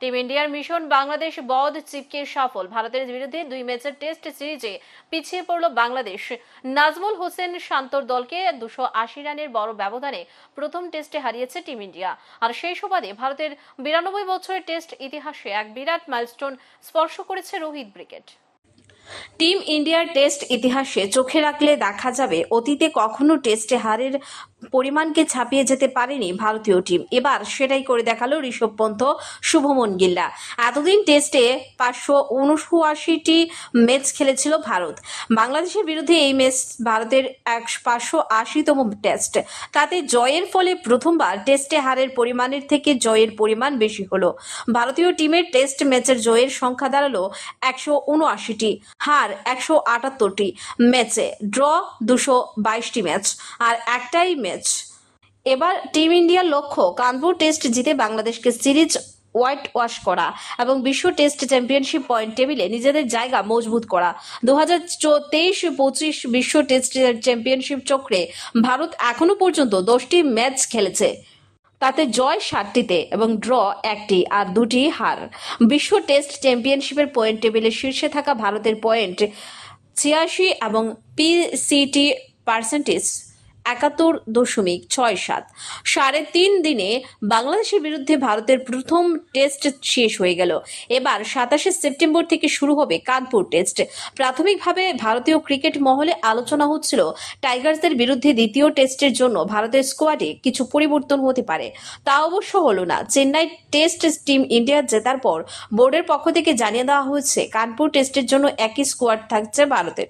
Team ইন্ডিয়ার mission Bangladesh বধ চিপকে সফল। ভারতের বিরুদ্ধে দুই ম্যাচের টেস্ট সিরিজে পিছিয়ে পড়ল বাংলাদেশ। নাজমুল হোসেন শান্তর দলকে দুশো আশি রানের বড় ব্যবধানে প্রথম টেস্টে হারিয়েছে টিম ইন্ডিয়া। আর সেই সুবাদে ভারতের বিরানব্বই বছরের টেস্ট ইতিহাসে এক বিরাট মাইলস্টোন স্পর্শ করেছে রোহিত ব্রিগেড টিম ইন্ডিয়ার টেস্ট ইতিহাসে চোখে রাখলে দেখা যাবে, অতীতে কখনো টেস্টে হারের পরিমাণকে ছাপিয়ে যেতে পারেনি ভারতীয় টিম। এবার সেটাই করে দেখাল ঋষভ পন্থ শুভমন গিল্লা। এতদিন টেস্টে পাঁচশো উনআশিটি ম্যাচ খেলেছিল ভারত। বাংলাদেশের বিরুদ্ধে এই ম্যাচ ভারতের এক পাঁচশো আশিতম টেস্ট তাতে জয়ের ফলে প্রথমবার টেস্টে হারের পরিমাণের থেকে জয়ের পরিমাণ বেশি হলো। ভারতীয় টিমের টেস্ট ম্যাচের জয়ের সংখ্যা দাঁড়াল একশো উনআশিটি, হার একশো আটাত্তরটি ম্যাচে ড্র দুশো বাইশটি ম্যাচ আর একটাই ম্যাচ। এবার টিম ইন্ডিয়ার লক্ষ্য, কানপুর টেস্ট জিতে বাংলাদেশকে সিরিজ হোয়াইট ওয়াশ করা এবং বিশ্ব টেস্ট চ্যাম্পিয়নশিপ পয়েন্ট টেবিলে নিজেদের জায়গা মজবুত করা। দু হাজার তেইশ পঁচিশ বিশ্ব টেস্ট চ্যাম্পিয়নশিপ চক্রে ভারত এখনও পর্যন্ত দশটি ম্যাচ খেলেছে। তাতে জয় সাতটিতে এবং ড্র একটি আর দুটি হার। বিশ্ব টেস্ট চ্যাম্পিয়নশিপের পয়েন্ট টেবিলে শীর্ষে থাকা ভারতের পয়েন্ট ছিয়াশি এবং পিসিটি পার্সেন্টেজ একাত্তর দশমিক ছয় সাত। সাড়ে তিন দিনে বাংলাদেশের বিরুদ্ধে ভারতের প্রথম টেস্ট শেষ হয়ে গেল। এবার সাতাশে সেপ্টেম্বর থেকে শুরু হবে কানপুর টেস্ট। প্রাথমিকভাবে ভারতীয় ক্রিকেট মহলে আলোচনা হচ্ছিল টাইগার্সদের বিরুদ্ধে দ্বিতীয় টেস্টের জন্য ভারতের স্কোয়াডে কিছু পরিবর্তন হতে পারে। তা অবশ্য হলো না। চেন্নাই টেস্ট টিম ইন্ডিয়া জেতার পর বোর্ডের পক্ষ থেকে জানিয়ে দেওয়া হয়েছে, কানপুর টেস্টের জন্য একই স্কোয়াড থাকছে ভারতের।